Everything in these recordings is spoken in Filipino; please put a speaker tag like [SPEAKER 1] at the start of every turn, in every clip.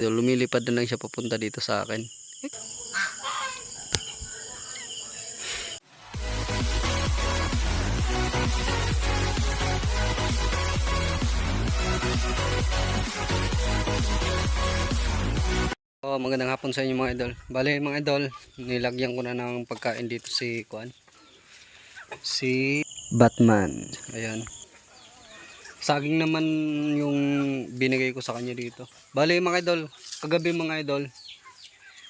[SPEAKER 1] So, lumilipad na lang siya papunta dito sa akin. Oh, magandang hapon sa inyo mga idol. Bale mga idol, nilagyan ko na ng pagkain dito si Kuan. Si Batman. Ayan. Saging naman yung binigay ko sa kanya dito. Bale mga idol, kagabi mga idol,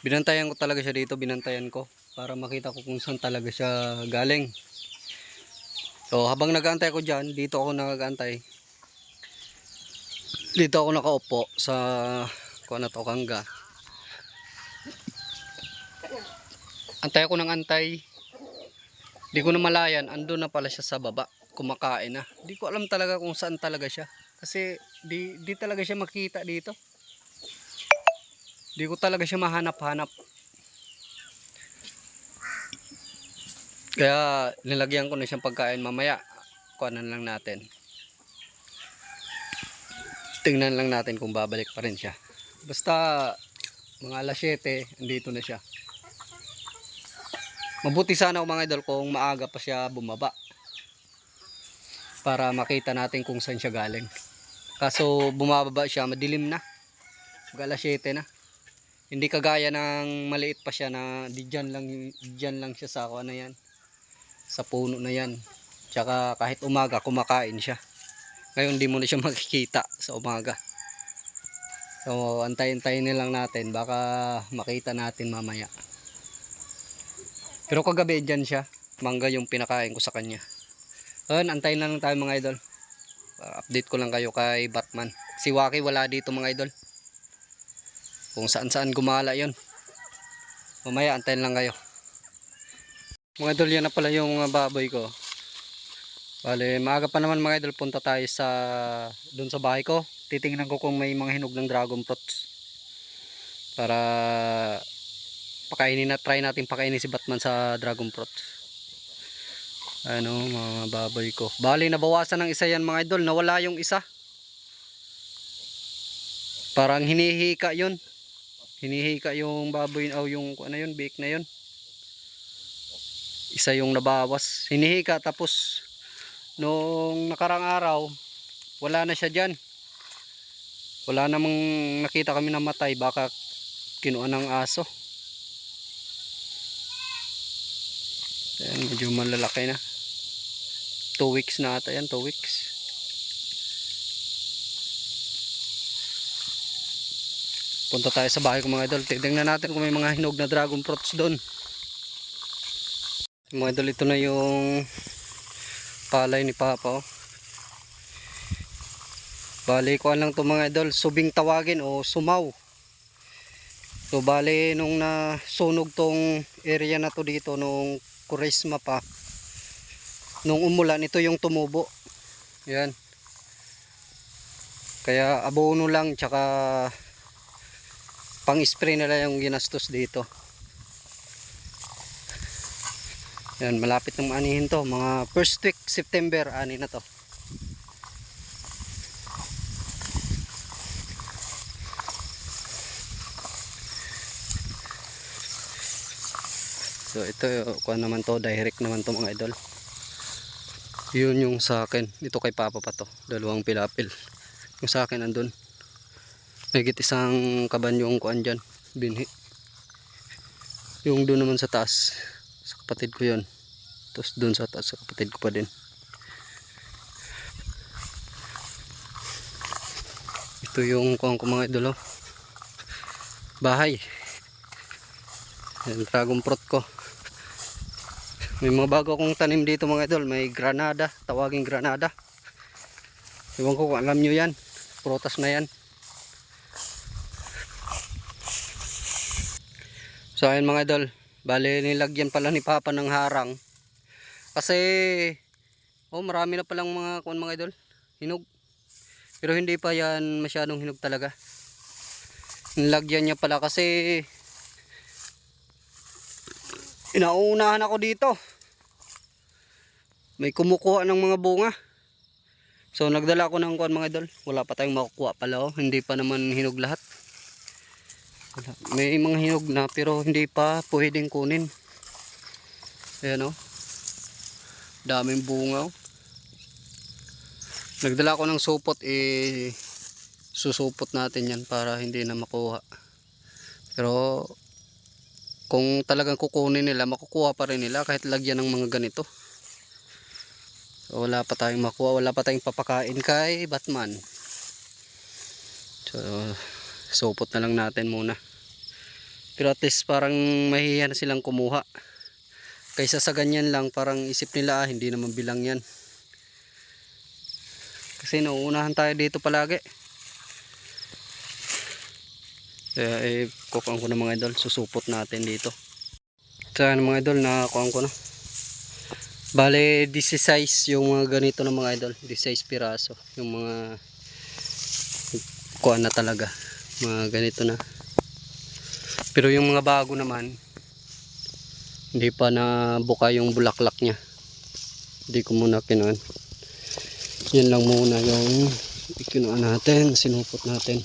[SPEAKER 1] binantayan ko talaga siya dito, binantayan ko para makita ko kung saan talaga siya galing. So habang nag-aantay ko dyan, dito ako nag-aantay. Dito ako nakaupo sa kuan na to, kangga. Antay ako ng antay. Di ko na malayan, ando na pala siya sa baba. Kumakain na. Di ko alam talaga kung saan talaga siya. Kasi di, di talaga siya makita dito. Di ko talaga siya mahanap-hanap. Kaya nilagyan ko na siyang pagkain mamaya. Kuhanan lang natin. Tingnan lang natin kung babalik pa rin siya. Basta mga alas 7, andito na siya. Mabuti sana mga idol kung maaga pa siya bumaba. Para makita natin kung saan siya galing. Kaso bumababa siya, madilim na. Mag alas 7 na. Hindi kagaya ng maliit pa siya na di dyan lang, dyan lang siya sa ako na yan. Sa puno na yan. Tsaka kahit umaga kumakain siya. Ngayon di mo na siya makikita sa umaga. So antayin-tayin na lang natin. Baka makita natin mamaya. Pero kagabi dyan siya. Mangga yung pinakain ko sa kanya. Ayun, antayin na lang tayo mga idol. Para update ko lang kayo kay Batman. Si Waki wala dito mga idol. Kung saan saan gumala yon. Mamaya antayin lang kayo. Mga idol yan na pala yung mga baboy ko. Bale, maaga pa naman mga idol punta tayo sa doon sa bahay ko. Titingnan ko kung may mga hinog ng dragon fruits. Para pakainin na try natin pakainin si Batman sa dragon fruit ano mga baboy ko. Bali nabawasan ng isa yan mga idol. Nawala yung isa. Parang hinihika yun. Hinihika yung baboy o yung ano yun bake na yun. Isa yung nabawas. Hinihika tapos nung nakarang araw wala na siya dyan. Wala namang nakita kami namatay baka kinuha ng aso. Ayan, medyo malalaki na. 2 weeks na ata yan, 2 weeks. Punta tayo sa bahay ko mga idol. Tignan natin kung may mga hinog na dragon fruits doon. Mga idol, ito na yung palay ni Papa. Oh. Bali ko lang to mga idol, subing tawagin o sumaw. So bali nung nasunog tong area na to dito nung kurisma pa nung umulan ito yung tumubo. Yan. Kaya abono lang tsaka pang spray na lang yung ginastos dito. Yan malapit ng anihin to. Mga first week September ani na to. So ito kuha naman to. Direct naman to mga idol. Yun yung sa akin. Ito kay Papa pa to. Dalawang pilapil. Yung sa akin andun. Nagit isang kabanyong kuan dyan. Binhi. Yung doon naman sa taas. Sa kapatid ko yun. Tapos doon sa taas sa kapatid ko pa din. Ito yung kuhan ko mga idol. Oh. Bahay. Yan, dragon fruit ko. May mga bago akong tanim dito mga idol. May granada. Tawaging granada. Iwan ko kung alam nyo yan. Prutas na yan. So ayun mga idol. Bale nilagyan pala ni Papa ng harang. Kasi oh marami na palang mga kuan mga idol. Hinog. Pero hindi pa yan masyadong hinog talaga. Nilagyan niya pala kasi Inaunahan ako dito. May kumukuha ng mga bunga. So nagdala ako ng kuan mga idol. Wala pa tayong makukuha pala oh. Hindi pa naman hinog lahat. May mga hinog na pero hindi pa pwedeng kunin. Ayan o. Daming bunga oh. Nagdala ko ng supot eh susupot natin yan para hindi na makuha. Pero kung talagang kukunin nila, makukuha pa rin nila kahit lagyan ng mga ganito. So, wala pa tayong makuha, wala pa tayong papakain kay Batman. So, supot na lang natin muna. Pero at least parang mahihiya na silang kumuha. Kaysa sa ganyan lang, parang isip nila, ah, hindi naman bilang yan. Kasi nauunahan tayo dito palagi. Kaya eh, kukuhan ko ng mga idol, susupot natin dito. Saan mga idol, nakakuhan ko na. Bale, 16 yung mga ganito ng mga idol. 16 piraso. Yung mga kuha na talaga. Mga ganito na. Pero yung mga bago naman, hindi pa na buka yung bulaklak niya. Hindi ko muna kinuan. Yan lang muna yung ikinuan natin, sinupot natin.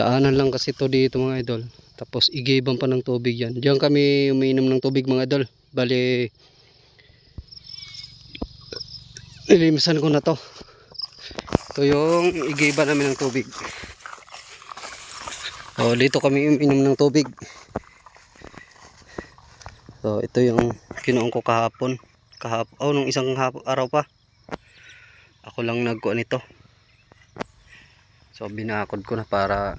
[SPEAKER 1] Daanan lang kasi to dito mga idol. Tapos igiban pa ng tubig yan. Diyan kami umiinom ng tubig mga idol. Bali, ilimisan ko na to. Ito yung igiban namin ng tubig. So, dito kami umiinom ng tubig. So, ito yung kinuong ko kahapon. Kahapon, oh, nung isang araw pa. Ako lang nagkuha nito. So, binakod ko na para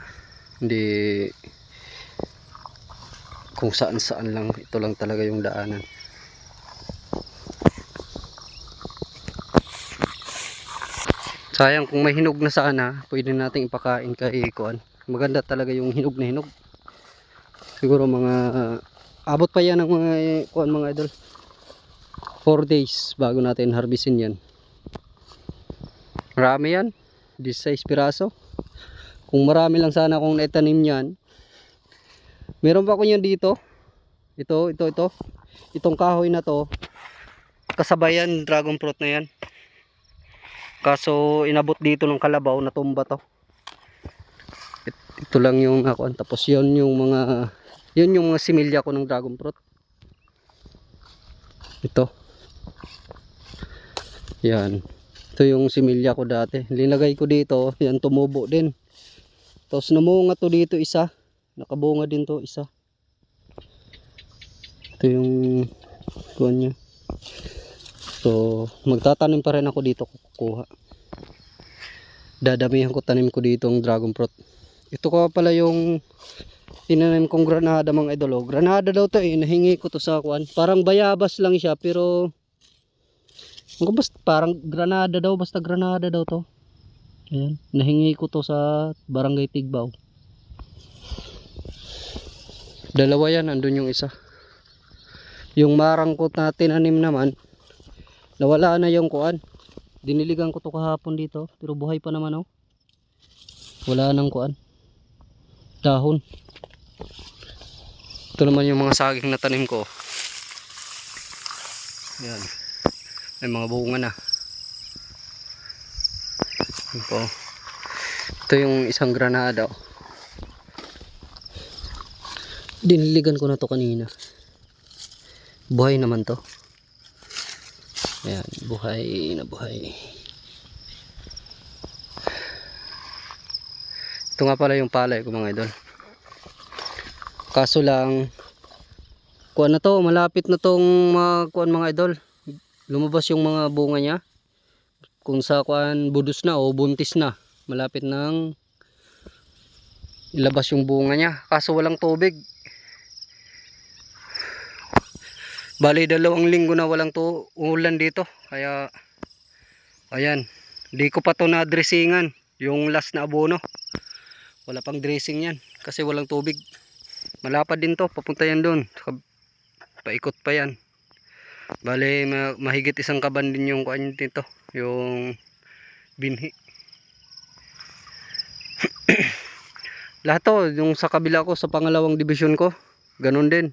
[SPEAKER 1] hindi kung saan saan lang ito lang talaga yung daanan. Sayang kung may hinog na sana pwede nating ipakain kay Kuan. Maganda talaga yung hinog na hinog. Siguro mga abot pa yan ng mga Kuan mga idol. 4 days bago natin harvestin yan. Marami yan 16 piraso. Kung marami lang sana akong naitanim yan meron pa ako yan dito. Ito ito ito. Itong kahoy na to. Kasabayan dragon fruit na yan. Kaso inabot dito ng kalabaw natumba to. It- ito lang yung ako tapos yun yung mga yun yung mga similya ko ng dragon fruit. Ito. Yan ito yung similya ko dati. Linagay ko dito yan tumubo din. Tapos namunga to dito isa. Nakabunga din to isa. Ito yung kuhan niya. So magtatanim pa rin ako dito kukuha. Dadamihan ko tanim ko dito ang dragon fruit. Ito ko pala yung tinanim kong granada mga idol oh. granada daw to eh. Nahingi ko to sa kuhan parang bayabas lang siya pero basta parang granada daw basta granada daw to. Ayan nahingi ko to sa barangay Tigbaw. Dalawa yan andun yung isa. Yung marangkot na tinanim naman nawala na yung kuan. Diniligan ko to kahapon dito pero buhay pa naman oh. Wala nang kuan. Dahon. Ito naman yung mga saging na tanim ko. Yan may mga bunga na. Po. ito yung isang granada oh. diniligan ko na to kanina. Buhay naman to. Ayan buhay na buhay. Ito nga pala yung palay ko mga idol. Kaso lang kuan na to malapit na tong mga kuan mga idol lumabas yung mga bunga niya kung sa kuan budos na o buntis na malapit nang ilabas yung bunga niya kaso walang tubig Bali dalawang linggo na walang to ulan dito. Kaya ayan, di ko pa to na dressingan yung last na abono. Wala pang dressing yan kasi walang tubig. Malapad din to, papunta yan doon. Paikot pa yan. Bali ma mahigit isang kaban din yung kuan dito, yung binhi. Lahat to, yung sa kabila ko sa pangalawang division ko, ganun din.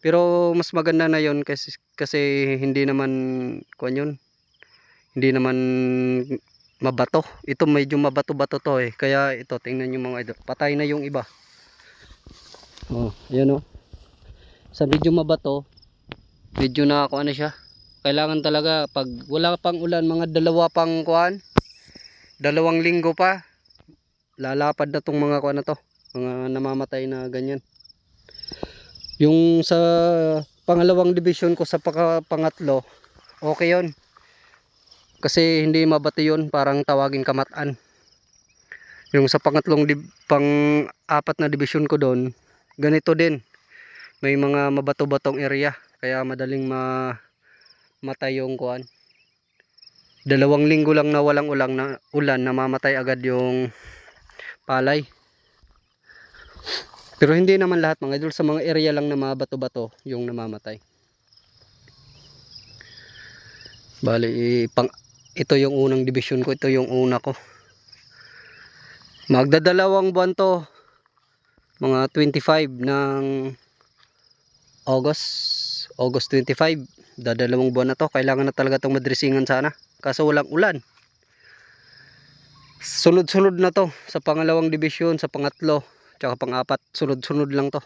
[SPEAKER 1] Pero mas maganda na yon kasi, kasi hindi naman kuan yun. Hindi naman mabato. Ito medyo mabato-bato to eh. Kaya ito, tingnan nyo mga idol. Patay na yung iba. Oh, ayan oh. Sa medyo mabato, medyo na ako ano siya. Kailangan talaga pag wala pang ulan, mga dalawa pang kuan, dalawang linggo pa, lalapad na tong mga kuan na to. Mga namamatay na ganyan. Yung sa pangalawang division ko sa paka, pangatlo, okay yon kasi hindi mabati yun parang tawagin kamatan yung sa pangatlong pang apat na division ko doon ganito din may mga mabato-batong area kaya madaling ma matay yung kuan dalawang linggo lang na walang ulang na ulan namamatay agad yung palay. Pero hindi naman lahat mga idol. Sa mga area lang na mabato-bato yung namamatay. Bali pang ito yung unang division ko ito yung una ko. Magdadalawang buwan to mga 25 ng August August 25 dadalawang buwan na to. Kailangan na talaga itong madresingan sana. Kaso walang ulan. Sunod-sunod na to sa pangalawang division sa pangatlo tsaka pang-apat. Sunod-sunod lang to.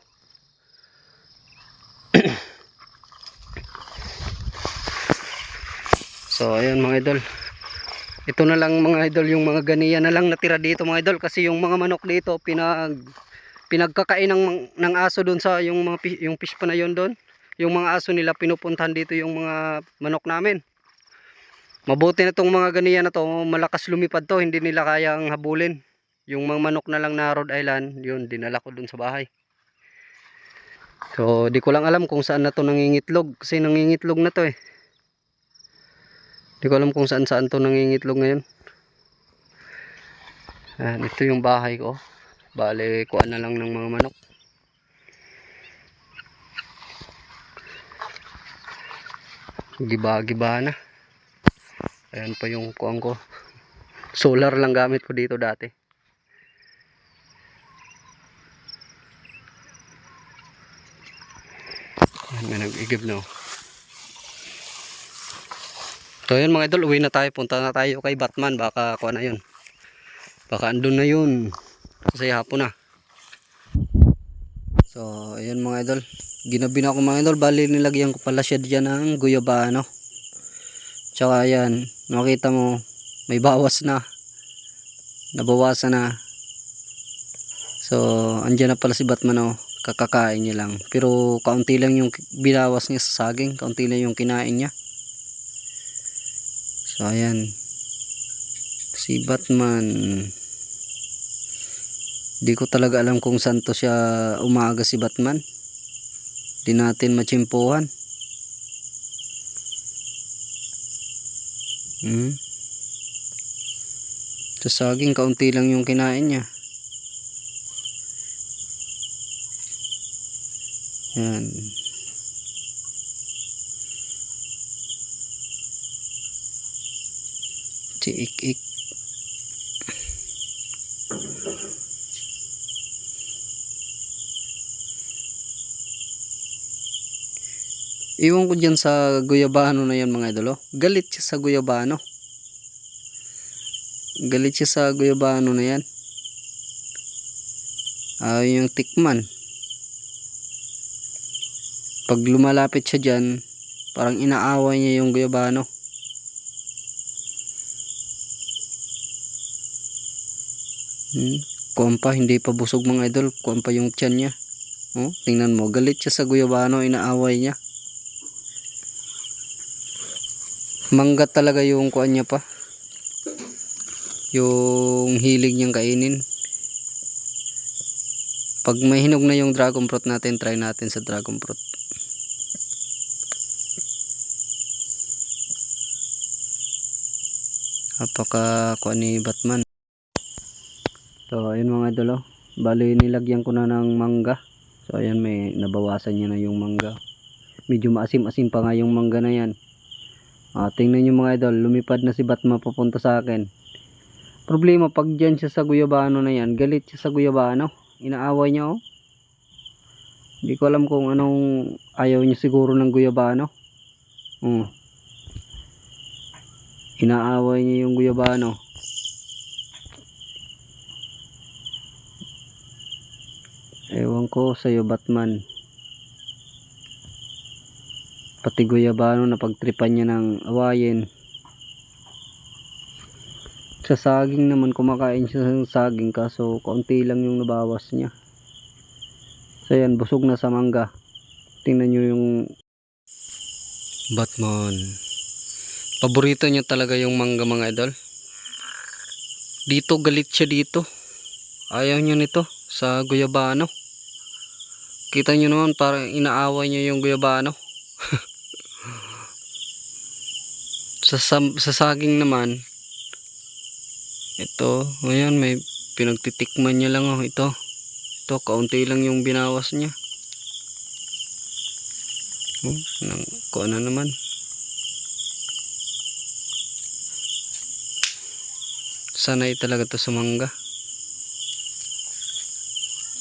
[SPEAKER 1] So ayun mga idol. Ito na lang mga idol yung mga ganiya na lang natira dito mga idol. Kasi yung mga manok dito pinag pinagkakain ng, ng aso doon sa yung mga yung fish pa na yun doon yung mga aso nila pinupuntahan dito yung mga manok namin. Mabuti na tong mga ganiya na to malakas lumipad to hindi nila kayang habulin. Yung mga manok na lang na Rhode Island yun dinala ko doon sa bahay. So di ko lang alam kung saan na to nangingitlog kasi nangingitlog na to eh. Di ko alam kung saan saan to nangingitlog ngayon. Ayan, ito yung bahay ko. Bale kuha na lang ng mga manok giba-giba na. Ayan pa yung kuang ko. Solar lang gamit ko dito dati. Ayan may nag-igib na oh. so yun mga idol uwi na tayo. Punta na tayo kay Batman. Baka kuha na yun. Baka andun na yun. Kasi hapon na. So ayan mga idol ginabi na ako mga idol. Bali nilagyan ko pala siya dyan ng guyabano. Tsaka ayan makita mo may bawas na. Nabawasan na. So andyan na pala si Batman oh. Kakakain niya lang. Pero kaunti lang yung binawas niya sa saging. Kaunti lang yung kinain niya. So ayan. Si Batman. Di ko talaga alam kung saan to siya umaga si Batman di natin matsimpuhan. Hmm. sa saging kaunti lang yung kinain niya. Yan. Si ik Iwan ko dyan sa guyabano na yan mga idolo. Galit siya sa guyabano. Galit siya sa guyabano na yan. Ayaw yung tikman. Pag lumalapit siya dyan, parang inaaway niya yung guyabano. Hmm. Kuwan pa, hindi pa busog mga idol. Kuwan pa yung tiyan niya. Oh, tingnan mo, galit siya sa guyabano, inaaway niya. Mangga talaga yung kuan niya pa. Yung hilig niyang kainin. Pag may hinog na yung dragon fruit natin try natin sa dragon fruit. Apaka kuan ni Batman. So ayun mga idol oh. bali nilagyan ko na ng mangga. So ayan may nabawasan niya na yung mangga. Medyo maasim-asim pa nga yung mangga na yan Ah, tingnan nyo mga idol, lumipad na si Batman papunta sa akin. Problema, pag dyan siya sa Guyabano na yan, galit siya sa Guyabano. Inaaway niya oh. Hindi ko alam kung anong ayaw niya siguro ng Guyabano. Oh. Hmm. Uh. Inaaway niya yung Guyabano. Ewan ko sa'yo Batman. Pati guyabano na pagtripan niya ng awayin. Sa saging naman kumakain siya ng saging kaso kaunti lang yung nabawas niya. So yan, busog na sa mangga. Tingnan nyo yung Batman. Paborito niya talaga yung mangga mga idol. Dito galit siya dito. Ayaw niya nito sa guyabano. Kita niyo naman parang inaaway niya yung guyabano. sa, sa saging naman, ito, ayan, may pinagtitikman niya lang oh, ito. Ito, kaunti lang yung binawas niya. Oh, nang, kung ano naman. Sanay talaga to sa mangga.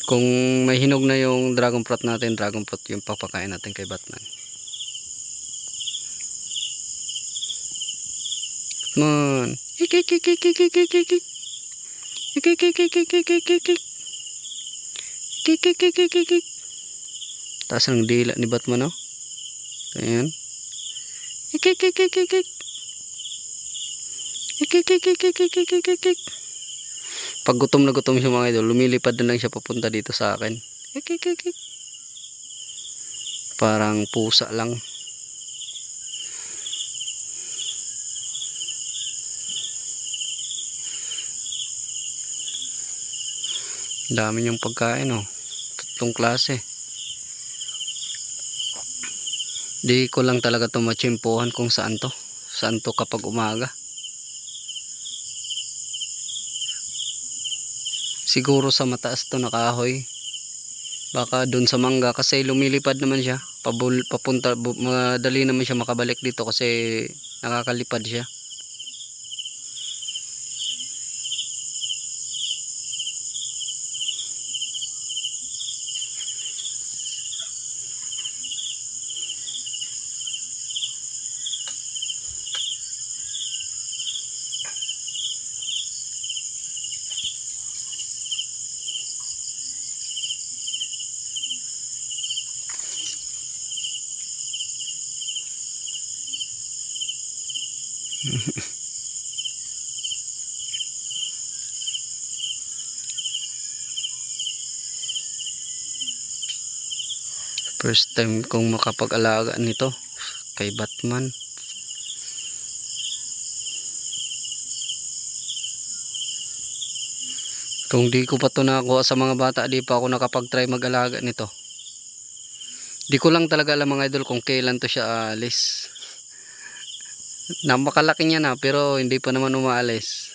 [SPEAKER 1] Kung may hinog na yung dragon fruit natin, dragon fruit yung papakain natin kay Batman. Taas ng dila ni Batman, no? Ayan. Pag gutom na gutom siya mga idol, lumilipad na lang siya papunta dito sa akin. Parang pusa lang. Dami niyang pagkain oh. Tatlong klase. Di ko lang talaga to machimpuhan kung saan to. Saan to kapag umaga. Siguro sa mataas to nakahoy. Baka doon sa mangga kasi lumilipad naman siya. Papunta, madali naman siya makabalik dito kasi nakakalipad siya. First time kong makapag-alaga nito kay Batman. Kung di ko pa to nakakuha sa mga bata, di pa ako nakapag-try mag-alaga nito. Di ko lang talaga alam mga idol kung kailan to siya alis. Napakalaki niya na pero hindi pa naman umaalis.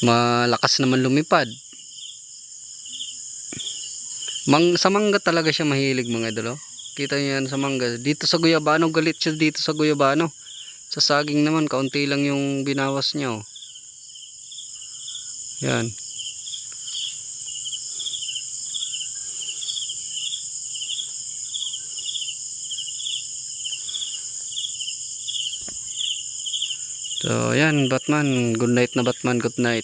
[SPEAKER 1] Malakas naman lumipad. Mang, sa mangga talaga siya mahilig mga idol. oh. Kita niyo yan sa mangga. Dito sa guyabano, galit siya dito sa guyabano. Sa saging naman, kaunti lang yung binawas niya. Oh. Yan. So, yan, Batman. Good night na Batman, good night.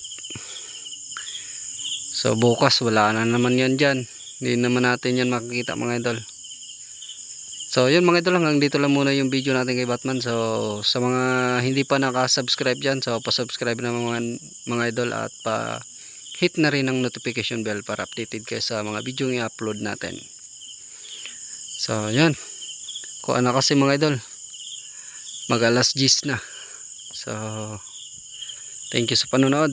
[SPEAKER 1] So, bukas, wala na naman yan dyan. Hindi naman natin yan makikita mga idol. So, yun mga idol, hanggang dito lang muna yung video natin kay Batman. So, sa mga hindi pa nakasubscribe dyan, so, pa-subscribe na mga, mga idol at pa hit na rin ang notification bell para updated kayo sa mga video i-upload natin. So, yan. Kung ano kasi mga idol, mag alas 10 na. So, thank you sa panonood.